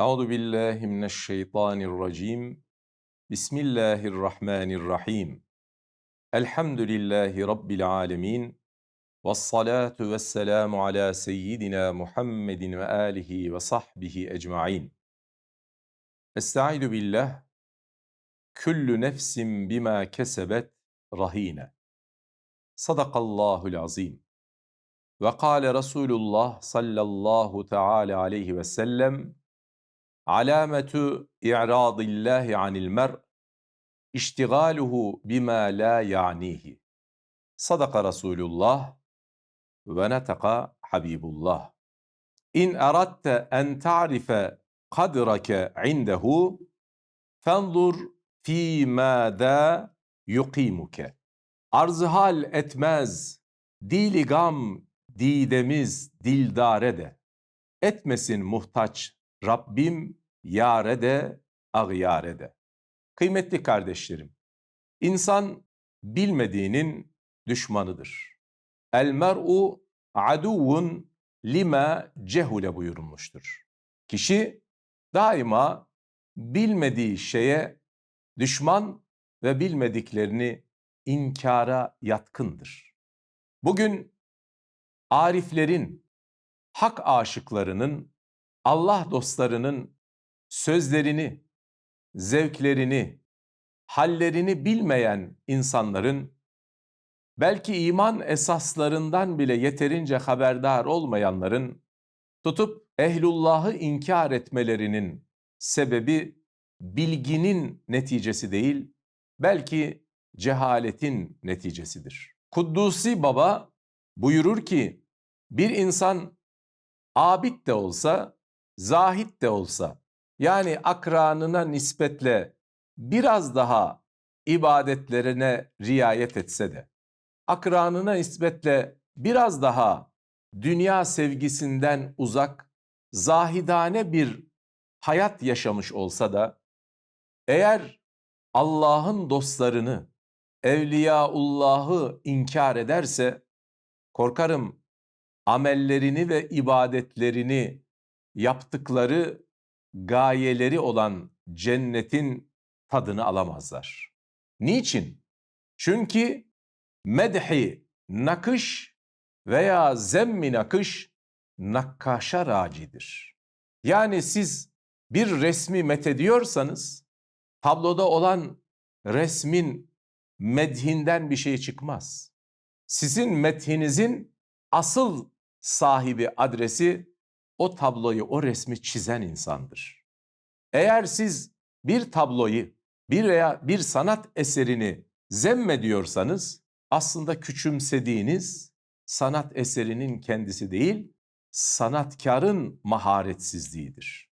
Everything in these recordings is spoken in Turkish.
Euzu billahi mineşşeytanirracim. Bismillahirrahmanirrahim. Elhamdülillahi rabbil alamin. Ves salatu vesselamu ala seyyidina Muhammedin ve alihi ve sahbihi ecmaîn. Estaizu billah. Küllü nefsin bima kesebet rahine. Sadakallahul azim. Ve kâle Resulullah sallallahu teala aleyhi ve sellem alametu i'radillahi anil mer iştigaluhu bima la ya'nihi. Sadaka Resulullah ve netaka Habibullah. İn aratte en ta'rife kadrake indehu fenzur fi da yuqimuke. Arzı hal etmez, dili gam didemiz dildare de. Etmesin muhtaç Rabbim yare de ağyare de. Kıymetli kardeşlerim, insan bilmediğinin düşmanıdır. El mer'u aduvun lima cehule buyurulmuştur. Kişi daima bilmediği şeye düşman ve bilmediklerini inkara yatkındır. Bugün ariflerin, hak aşıklarının, Allah dostlarının sözlerini, zevklerini, hallerini bilmeyen insanların belki iman esaslarından bile yeterince haberdar olmayanların tutup ehlullahı inkar etmelerinin sebebi bilginin neticesi değil, belki cehaletin neticesidir. Kuddusi Baba buyurur ki bir insan abid de olsa, zahit de olsa yani akranına nispetle biraz daha ibadetlerine riayet etse de akranına nispetle biraz daha dünya sevgisinden uzak, zahidane bir hayat yaşamış olsa da eğer Allah'ın dostlarını, Evliyaullah'ı inkar ederse korkarım amellerini ve ibadetlerini yaptıkları gayeleri olan cennetin tadını alamazlar. Niçin? Çünkü medhi nakış veya zemmi nakış nakkaşa racidir. Yani siz bir resmi methediyorsanız tabloda olan resmin medhinden bir şey çıkmaz. Sizin methinizin asıl sahibi adresi o tabloyu, o resmi çizen insandır. Eğer siz bir tabloyu, bir veya bir sanat eserini zemmediyorsanız aslında küçümsediğiniz sanat eserinin kendisi değil, sanatkarın maharetsizliğidir.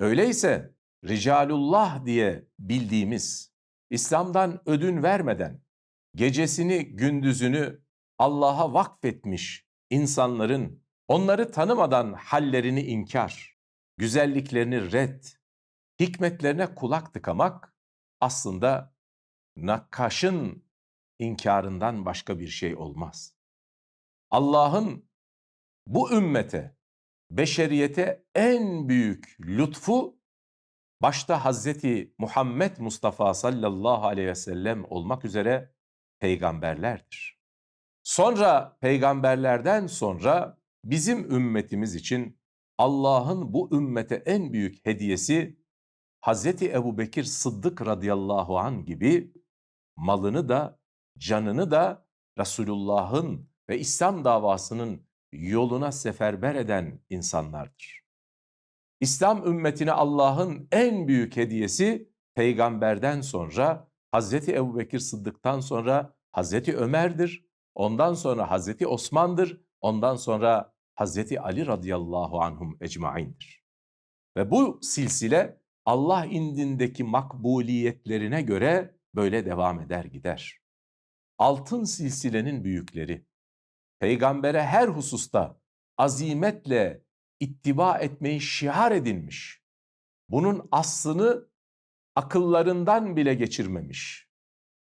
Öyleyse Ricalullah diye bildiğimiz, İslam'dan ödün vermeden, gecesini gündüzünü Allah'a vakfetmiş insanların onları tanımadan hallerini inkar, güzelliklerini red, hikmetlerine kulak tıkamak aslında nakkaşın inkarından başka bir şey olmaz. Allah'ın bu ümmete, beşeriyete en büyük lütfu başta Hazreti Muhammed Mustafa sallallahu aleyhi ve sellem olmak üzere peygamberlerdir. Sonra peygamberlerden sonra bizim ümmetimiz için Allah'ın bu ümmete en büyük hediyesi Hazreti Ebubekir Sıddık radıyallahu an gibi malını da canını da Resulullah'ın ve İslam davasının yoluna seferber eden insanlardır. İslam ümmetine Allah'ın en büyük hediyesi peygamberden sonra Hazreti Ebubekir Sıddık'tan sonra Hazreti Ömer'dir. Ondan sonra Hazreti Osman'dır. Ondan sonra Hazreti Ali radıyallahu anhum ecmaindir. Ve bu silsile Allah indindeki makbuliyetlerine göre böyle devam eder gider. Altın silsilenin büyükleri, peygambere her hususta azimetle ittiba etmeyi şiar edinmiş. Bunun aslını akıllarından bile geçirmemiş.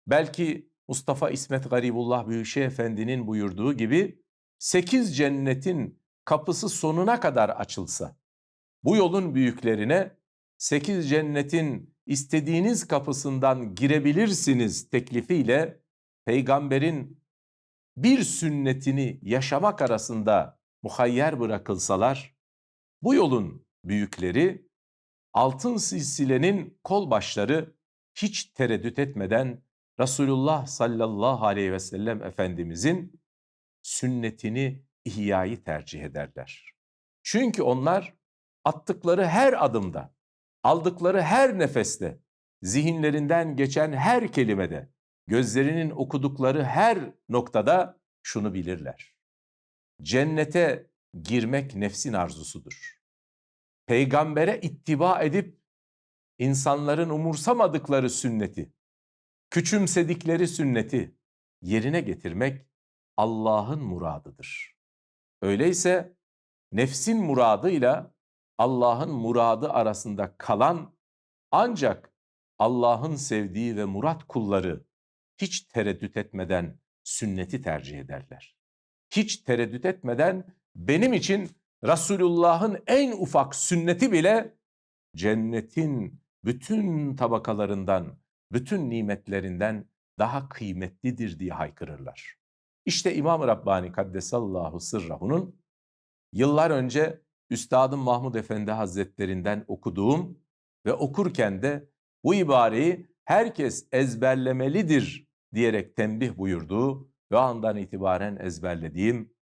Belki Mustafa İsmet Garibullah Büyükşehir Efendi'nin buyurduğu gibi sekiz cennetin kapısı sonuna kadar açılsa, Bu yolun büyüklerine sekiz cennetin istediğiniz kapısından girebilirsiniz teklifiyle peygamberin bir sünnetini yaşamak arasında muhayyer bırakılsalar bu yolun büyükleri altın silsilenin kol başları hiç tereddüt etmeden Resulullah sallallahu aleyhi ve sellem Efendimizin sünnetini ihyayı tercih ederler. Çünkü onlar attıkları her adımda, aldıkları her nefeste, zihinlerinden geçen her kelimede, gözlerinin okudukları her noktada şunu bilirler. Cennete girmek nefsin arzusudur. Peygambere ittiba edip insanların umursamadıkları sünneti, küçümsedikleri sünneti yerine getirmek Allah'ın muradıdır. Öyleyse nefsin muradıyla Allah'ın muradı arasında kalan ancak Allah'ın sevdiği ve murat kulları hiç tereddüt etmeden sünneti tercih ederler. Hiç tereddüt etmeden benim için Resulullah'ın en ufak sünneti bile cennetin bütün tabakalarından, bütün nimetlerinden daha kıymetlidir diye haykırırlar. İşte İmam Rabbani Kaddesallahu Sırrahu'nun yıllar önce Üstadım Mahmud Efendi Hazretlerinden okuduğum ve okurken de bu ibareyi herkes ezberlemelidir diyerek tembih buyurduğu ve andan itibaren ezberlediğim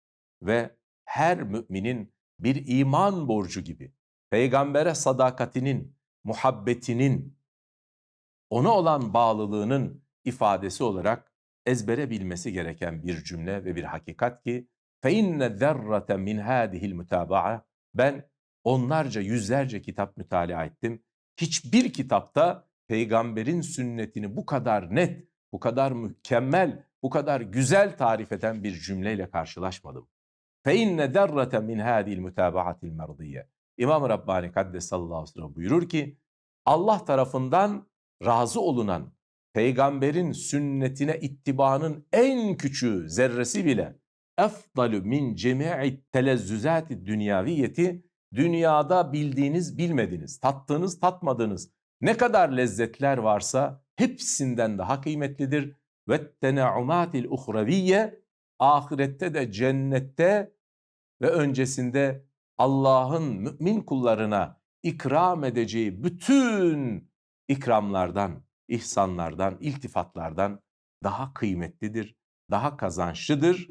ve her müminin bir iman borcu gibi peygambere sadakatinin, muhabbetinin, ona olan bağlılığının ifadesi olarak ezbere bilmesi gereken bir cümle ve bir hakikat ki فَاِنَّ ذَرَّةً مِنْ هَذِهِ الْمُتَابَعَةِ Ben onlarca yüzlerce kitap mütalaa ettim. Hiçbir kitapta peygamberin sünnetini bu kadar net, bu kadar mükemmel, bu kadar güzel tarif eden bir cümleyle karşılaşmadım. فَاِنَّ ذَرَّةً مِنْ هَذِهِ الْمُتَابَعَةِ الْمَرْضِيَّةِ İmam Rabbani Kaddesallahu aleyhi ve sellem buyurur ki Allah tarafından razı olunan peygamberin sünnetine ittibanın en küçüğü zerresi bile efdalu min cemi'i telezzüzati dünyaviyeti dünyada bildiğiniz bilmediğiniz, tattığınız tatmadığınız ne kadar lezzetler varsa hepsinden daha kıymetlidir. Ve tenaumatil uhreviye ahirette de cennette ve öncesinde Allah'ın mümin kullarına ikram edeceği bütün ikramlardan, ihsanlardan, iltifatlardan daha kıymetlidir, daha kazançlıdır.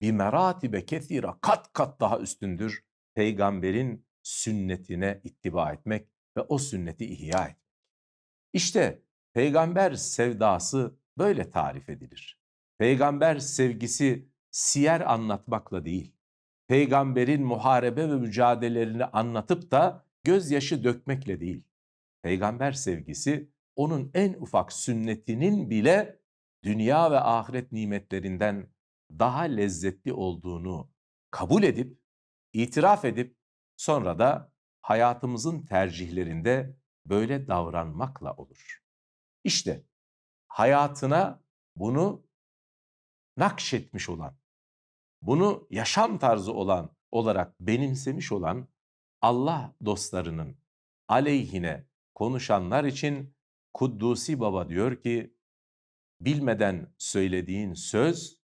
Bir meratibe kethira kat kat daha üstündür. Peygamberin sünnetine ittiba etmek ve o sünneti ihya etmek. İşte peygamber sevdası böyle tarif edilir. Peygamber sevgisi siyer anlatmakla değil, peygamberin muharebe ve mücadelelerini anlatıp da gözyaşı dökmekle değil. Peygamber sevgisi onun en ufak sünnetinin bile dünya ve ahiret nimetlerinden daha lezzetli olduğunu kabul edip, itiraf edip sonra da hayatımızın tercihlerinde böyle davranmakla olur. İşte hayatına bunu nakşetmiş olan, bunu yaşam tarzı olan olarak benimsemiş olan Allah dostlarının aleyhine konuşanlar için Kuddusi Baba diyor ki bilmeden söylediğin söz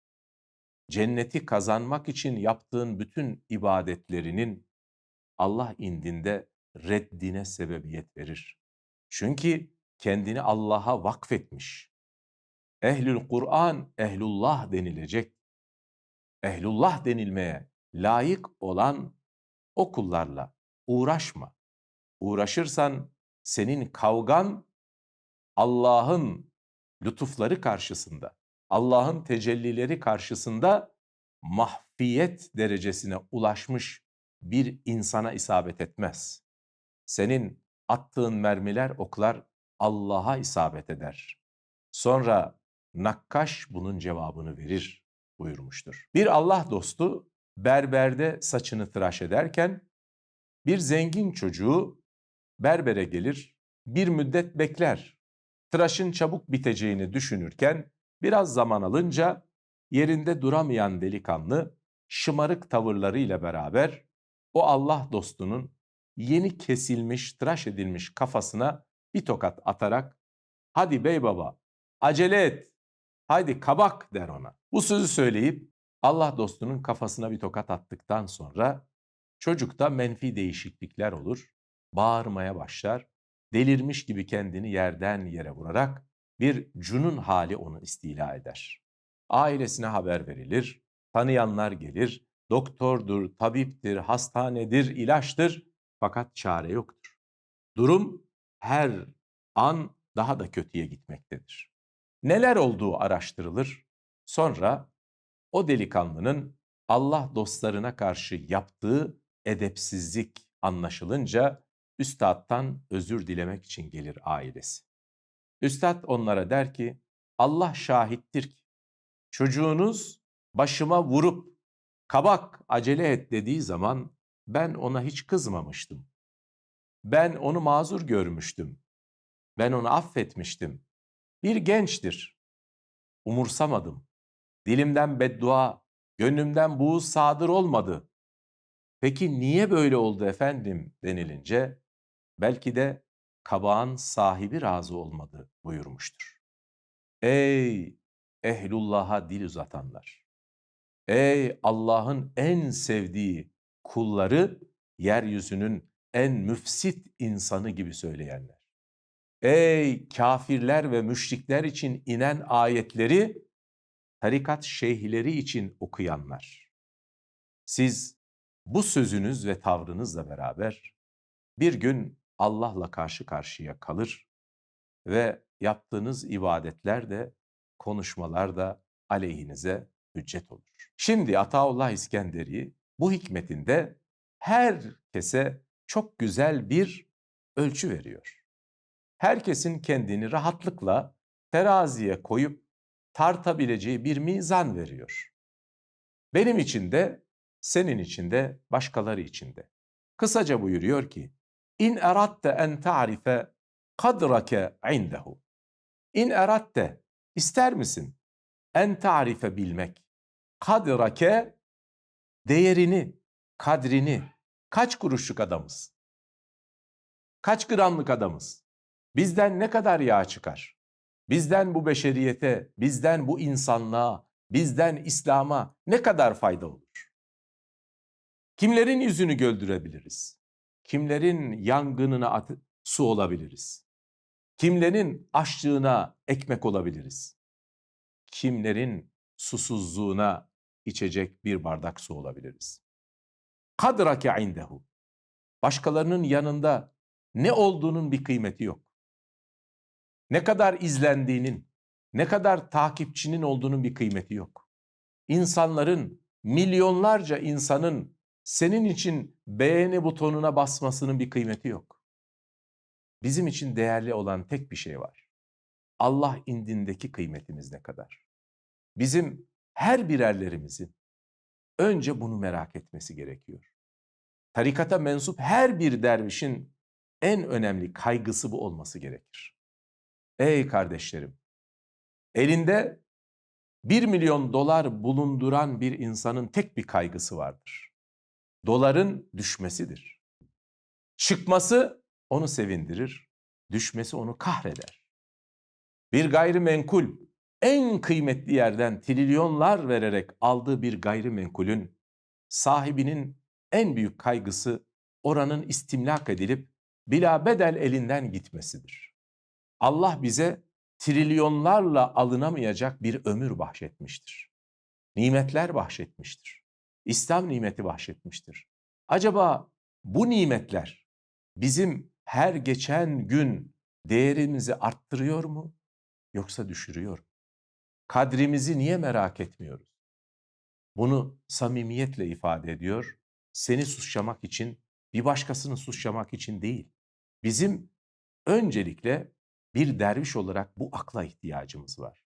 cenneti kazanmak için yaptığın bütün ibadetlerinin Allah indinde reddine sebebiyet verir. Çünkü kendini Allah'a vakfetmiş. Ehlül Kur'an, ehlullah denilecek. Ehlullah denilmeye layık olan o kullarla uğraşma. Uğraşırsan senin kavgan Allah'ın lütufları karşısında, Allah'ın tecellileri karşısında mahfiyet derecesine ulaşmış bir insana isabet etmez. Senin attığın mermiler, oklar Allah'a isabet eder. Sonra nakkaş bunun cevabını verir buyurmuştur. Bir Allah dostu berberde saçını tıraş ederken bir zengin çocuğu berbere gelir, bir müddet bekler. Tıraşın çabuk biteceğini düşünürken biraz zaman alınca yerinde duramayan delikanlı şımarık tavırlarıyla beraber o Allah dostunun yeni kesilmiş, tıraş edilmiş kafasına bir tokat atarak hadi bey baba acele et, haydi kabak der ona. Bu sözü söyleyip Allah dostunun kafasına bir tokat attıktan sonra çocukta menfi değişiklikler olur, bağırmaya başlar, delirmiş gibi kendini yerden yere vurarak bir cunun hali onu istila eder. Ailesine haber verilir, tanıyanlar gelir, doktordur, tabiptir, hastanedir, ilaçtır fakat çare yoktur. Durum her an daha da kötüye gitmektedir. Neler olduğu araştırılır, sonra o delikanlının Allah dostlarına karşı yaptığı edepsizlik anlaşılınca üstadtan özür dilemek için gelir ailesi. Üstad onlara der ki Allah şahittir ki çocuğunuz başıma vurup kabak acele et dediği zaman ben ona hiç kızmamıştım. Ben onu mazur görmüştüm. Ben onu affetmiştim. Bir gençtir. Umursamadım. Dilimden beddua, gönlümden buğz sadır olmadı. Peki niye böyle oldu efendim denilince belki de kabağın sahibi razı olmadı buyurmuştur. Ey ehlullah'a dil uzatanlar! Ey Allah'ın en sevdiği kulları yeryüzünün en müfsit insanı gibi söyleyenler! Ey kafirler ve müşrikler için inen ayetleri tarikat şeyhleri için okuyanlar! Siz bu sözünüz ve tavrınızla beraber bir gün Allah'la karşı karşıya kalır ve yaptığınız ibadetler de konuşmalar da aleyhinize hüccet olur. Şimdi Ataullah İskenderi bu hikmetinde herkese çok güzel bir ölçü veriyor. Herkesin kendini rahatlıkla teraziye koyup tartabileceği bir mizan veriyor. Benim için de, senin için de, başkaları için de. Kısaca buyuruyor ki, İn eratte en ta'rife kadrake indehu. İn eratte, ister misin? En ta'rife bilmek. Kadrake, değerini, kadrini. Kaç kuruşluk adamız? Kaç gramlık adamız? Bizden ne kadar yağ çıkar? Bizden bu beşeriyete, bizden bu insanlığa, bizden İslam'a ne kadar fayda olur? Kimlerin yüzünü güldürebiliriz? Kimlerin yangınına su olabiliriz? Kimlerin açlığına ekmek olabiliriz? Kimlerin susuzluğuna içecek bir bardak su olabiliriz? Kadrake indehu. Başkalarının yanında ne olduğunun bir kıymeti yok. Ne kadar izlendiğinin, ne kadar takipçinin olduğunun bir kıymeti yok. İnsanların, milyonlarca insanın senin için beğeni butonuna basmasının bir kıymeti yok. Bizim için değerli olan tek bir şey var. Allah indindeki kıymetimiz ne kadar? Bizim her birerlerimizin önce bunu merak etmesi gerekiyor. Tarikata mensup her bir dervişin en önemli kaygısı bu olması gerekir. Ey kardeşlerim, elinde 1 milyon dolar bulunduran bir insanın tek bir kaygısı vardır. Doların düşmesidir. Çıkması onu sevindirir, düşmesi onu kahreder. Bir gayrimenkul en kıymetli yerden trilyonlar vererek aldığı bir gayrimenkulün sahibinin en büyük kaygısı oranın istimlak edilip bila bedel elinden gitmesidir. Allah bize trilyonlarla alınamayacak bir ömür bahşetmiştir. Nimetler bahşetmiştir. İslam nimeti bahşetmiştir. Acaba bu nimetler bizim her geçen gün değerimizi arttırıyor mu yoksa düşürüyor mu? Kadrimizi niye merak etmiyoruz? Bunu samimiyetle ifade ediyor. Seni suçlamak için, bir başkasını suçlamak için değil. Bizim öncelikle bir derviş olarak bu akla ihtiyacımız var.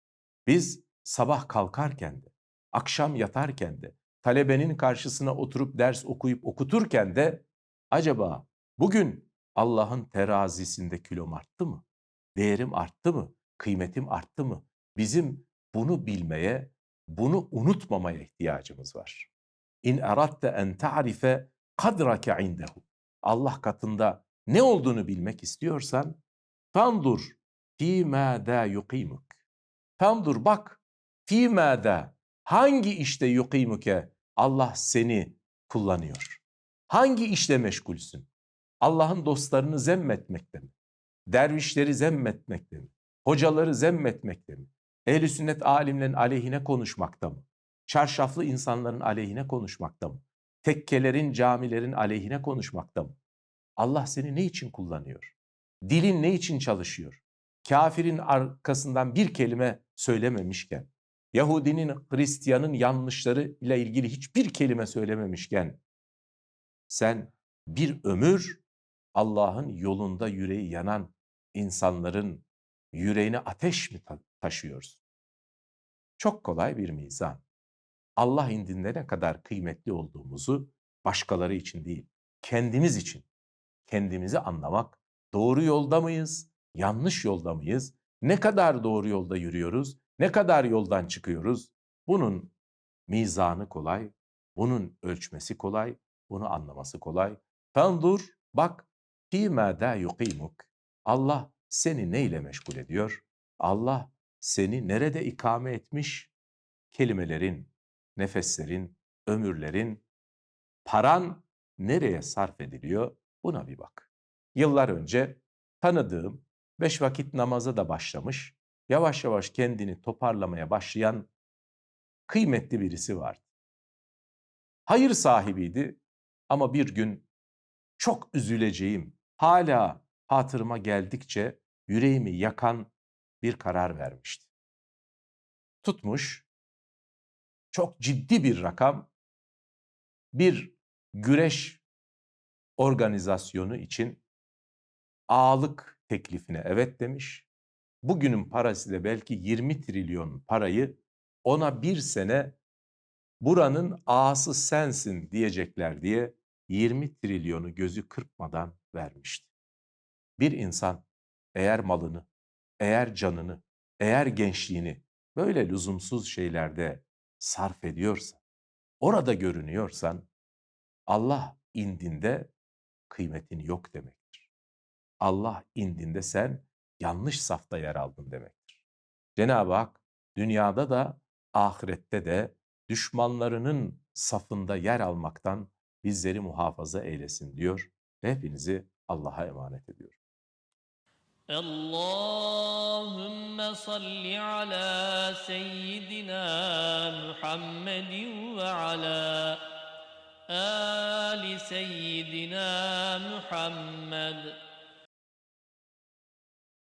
Biz sabah kalkarken de, akşam yatarken de, talebenin karşısına oturup ders okuyup okuturken de acaba bugün Allah'ın terazisinde kilom arttı mı? Değerim arttı mı? Kıymetim arttı mı? Bizim bunu bilmeye, bunu unutmamaya ihtiyacımız var. İn eratte en ta'rife kadrake indehu. Allah katında ne olduğunu bilmek istiyorsan fandur fi ma da yuqimuk. Fandur bak fi ma hangi işte yuqimuke Allah seni kullanıyor. Hangi işle meşgulsün? Allah'ın dostlarını zemmetmekte mi? Dervişleri zemmetmekte mi? Hocaları zemmetmekte mi? Ehl-i sünnet alimlerin aleyhine konuşmakta mı? Çarşaflı insanların aleyhine konuşmakta mı? Tekkelerin, camilerin aleyhine konuşmakta mı? Allah seni ne için kullanıyor? Dilin ne için çalışıyor? Kafirin arkasından bir kelime söylememişken, Yahudinin, Hristiyanın yanlışları ile ilgili hiçbir kelime söylememişken, sen bir ömür Allah'ın yolunda yüreği yanan insanların yüreğine ateş mi ta- taşıyorsun? Çok kolay bir mizan. Allah indinde ne kadar kıymetli olduğumuzu başkaları için değil, kendimiz için, kendimizi anlamak, doğru yolda mıyız, yanlış yolda mıyız, ne kadar doğru yolda yürüyoruz, ne kadar yoldan çıkıyoruz, bunun mizanı kolay, bunun ölçmesi kolay, bunu anlaması kolay. Fandur, bak, fîmâ dâ yukîmuk. Allah seni neyle meşgul ediyor? Allah seni nerede ikame etmiş? Kelimelerin, nefeslerin, ömürlerin, paran nereye sarf ediliyor? Buna bir bak. Yıllar önce tanıdığım, beş vakit namaza da başlamış, yavaş yavaş kendini toparlamaya başlayan kıymetli birisi vardı. Hayır sahibiydi ama bir gün çok üzüleceğim, hala hatırıma geldikçe yüreğimi yakan bir karar vermişti. Tutmuş, çok ciddi bir rakam bir güreş organizasyonu için ağalık teklifine evet demiş. Bugünün parasıyla belki 20 trilyon parayı ona bir sene buranın ağası sensin diyecekler diye 20 trilyonu gözü kırpmadan vermişti. Bir insan eğer malını, eğer canını, eğer gençliğini böyle lüzumsuz şeylerde sarf ediyorsa, orada görünüyorsan Allah indinde kıymetin yok demektir. Allah indinde sen yanlış safta yer aldın demektir. Cenab-ı Hak dünyada da ahirette de düşmanlarının safında yer almaktan bizleri muhafaza eylesin diyor ve hepinizi Allah'a emanet ediyor. Allahümme salli ala seyyidina Muhammedin ve ala ali seyyidina Muhammed.